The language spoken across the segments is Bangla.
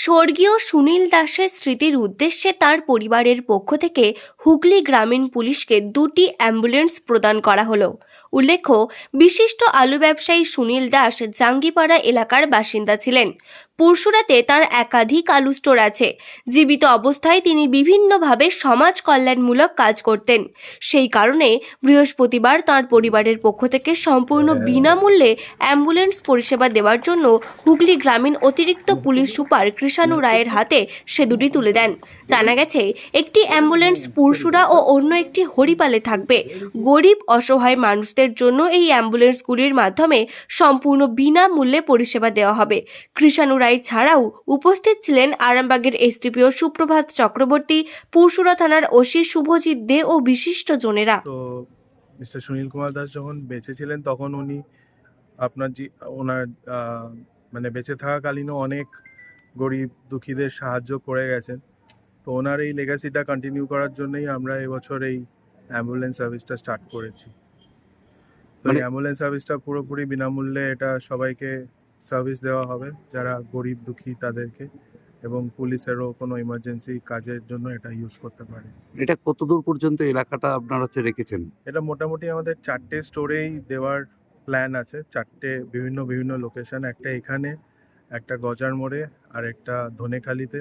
স্বর্গীয় সুনীল দাসের স্মৃতির উদ্দেশ্যে তার পরিবারের পক্ষ থেকে হুগলি গ্রামীণ পুলিশকে দুটি অ্যাম্বুলেন্স প্রদান করা হলো। উল্লেখ্য বিশিষ্ট আলু ব্যবসায়ী সুনীল দাস জাঙ্গিপাড়া এলাকার বাসিন্দা ছিলেন। পরশুরাতে তার একাধিক আলু স্টোর আছে। জীবিত অবস্থায় তিনি বিভিন্নভাবে সমাজ কল্যাণমূলক কাজ করতেন। সেই কারণে বৃহস্পতিবার তার পরিবারের পক্ষ থেকে সম্পূর্ণ বিনামূল্যে অ্যাম্বুলেন্স পরিষেবা দেওয়ার জন্য হুগলি গ্রামীণ অতিরিক্ত পুলিশ সুপার কৃষাণু রায়ের হাতে সে দুটি তুলে দেন। জানা গেছে একটি অ্যাম্বুলেন্স পুরসুরা ও অন্য একটি হরিপালে থাকবে। গরিব অসহায় মানুষদের জন্য এই অ্যাম্বুলেন্সগুলির মাধ্যমে সম্পূর্ণ বিনামূল্যে পরিষেবা দেওয়া হবে। কৃষাণু রায় ছাড়াও উপস্থিত ছিলেন আরামবাগের এসডিপিও সুপ্রভাত চক্রবর্তী পুরসুরা থানার ওসি শুভজিৎ দে ও বিশিষ্ট জনেরা। তো মিস্টার সুনীল কুমার দাস যখন বেঁচে ছিলেন, তখন উনি আপনার যে ওনার মানে বেঁচে থাকাকালীনও অনেক গরিব দুঃখীদের সাহায্য করে গেছেন। তো ওনার এই লেগাসিটা কন্টিনিউ করার জন্যই আমরা এবছর এই অ্যাম্বুলেন্স সার্ভিসটা স্টার্ট করেছি। মানে- অ্যাম্বুলেন্স সার্ভিসটা পুরোপুরি বিনামূল্যে এটা সবাইকে সার্ভিস দেওয়া হবে যারা গরিব দুঃখী তাদেরকে এবং পুলিশেরও কোনো ইমার্জেন্সি কাজের জন্য এটা ইউজ করতে পারে। এটা কতদূর পর্যন্ত এলাকাটা আপনারা হচ্ছে রেখেছেন? এটা মোটামুটি আমাদের চারটে স্টোরেই দেওয়ার প্ল্যান আছে চারটে বিভিন্ন বিভিন্ন লোকেশন একটা এখানে একটা গজার মোড়ে আর একটা ধনেখালিতে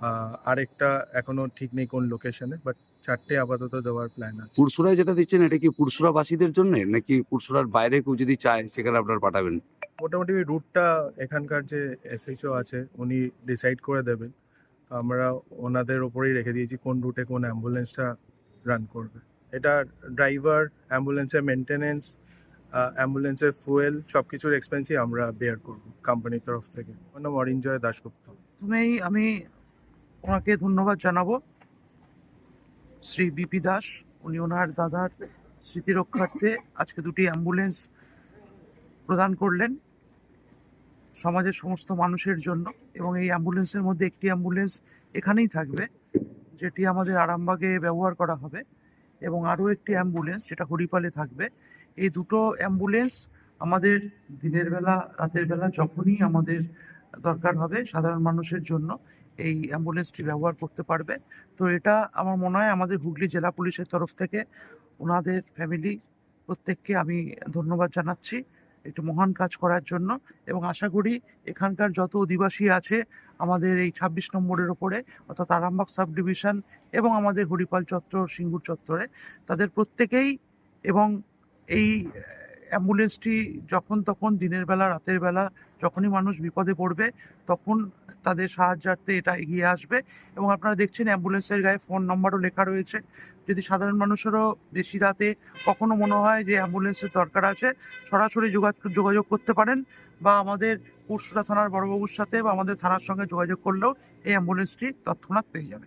আহ, আর একটা এখনও ঠিক নেই কোন লোকেশনে বাট চারটে আপাতত দেওয়ার প্ল্যান আছে। পুরসুরায় যেটা দিচ্ছেন এটা কি পুরসুরাবাসীদের জন্য? নাকি পুরসুরার বাইরে কেউ যদি চায় সেখানে আপনারা পাঠাবেন? মোটামুটি ওই রুটটা এখানকার যে এসএইচও আছে উনি ডিসাইড করে দেবেন। তো আমরা ওনাদের ওপরেই রেখে দিয়েছি কোন রুটে কোন অ্যাম্বুলেন্সটা রান করবে। এটা ড্রাইভার অ্যাম্বুলেন্সের মেনটেনেন্স অ্যাম্বুলেন্সের ফুয়েল সব কিছুর এক্সপেন্সই আমরা বেয়ার করব কোম্পানির তরফ থেকে। আমার নাম অরিঞ্জয় দাশগুপ্ত। প্রথমেই আমি ওনাকে ধন্যবাদ জানাব। শ্রী বিপি দাস, উনি ওনার দাদার স্মৃতি রক্ষার্থে আজকে দুটি অ্যাম্বুলেন্স প্রদান করলেন সমাজের সমস্ত মানুষের জন্য এবং এই অ্যাম্বুলেন্সের মধ্যে একটি অ্যাম্বুলেন্স এখানেই থাকবে, যেটি আমাদের আরামবাগে ব্যবহার করা হবে এবং আরও একটি অ্যাম্বুলেন্স যেটা হরিপালে থাকবে। এই দুটো অ্যাম্বুলেন্স আমাদের দিনের বেলা, রাতের বেলা যখনই আমাদের দরকার হবে সাধারণ মানুষের জন্য এই অ্যাম্বুলেন্সটি ব্যবহার করতে পারবে। তো এটা আমার মনে হয় আমাদের হুগলি জেলা পুলিশের তরফ থেকে ওনাদের ফ্যামিলি প্রত্যেককে আমি ধন্যবাদ জানাচ্ছি একটু মহান কাজ করার জন্য এবং আশা করি এখানকার যত অধিবাসী আছে আমাদের এই ছাব্বিশ নম্বরের ওপরে অর্থাৎ আরামবাগ সাব ডিভিশন এবং আমাদের হরিপাল চত্বর সিঙ্গুর চত্বরে তাদের প্রত্যেকেই এবং এই অ্যাম্বুলেন্সটি যখন তখন দিনের বেলা, রাতের বেলা যখনই মানুষ বিপদে পড়বে, তখন তাদের সাহায্যার্থে এটা এগিয়ে আসবে। এবং আপনারা দেখছেন অ্যাম্বুলেন্সের গায়ে ফোন নম্বরও লেখা রয়েছে। যদি সাধারণ মানুষেরও বেশি রাতে কখনো মনে হয় যে অ্যাম্বুলেন্সের দরকার আছে, সরাসরি যোগাযোগ করতে পারেন বা আমাদের পুরসুরা থানার বড়বাবুর সাথে বা আমাদের থানার সঙ্গে যোগাযোগ করলেও এই অ্যাম্বুলেন্সটি তৎক্ষণাৎ পেয়ে যাবে।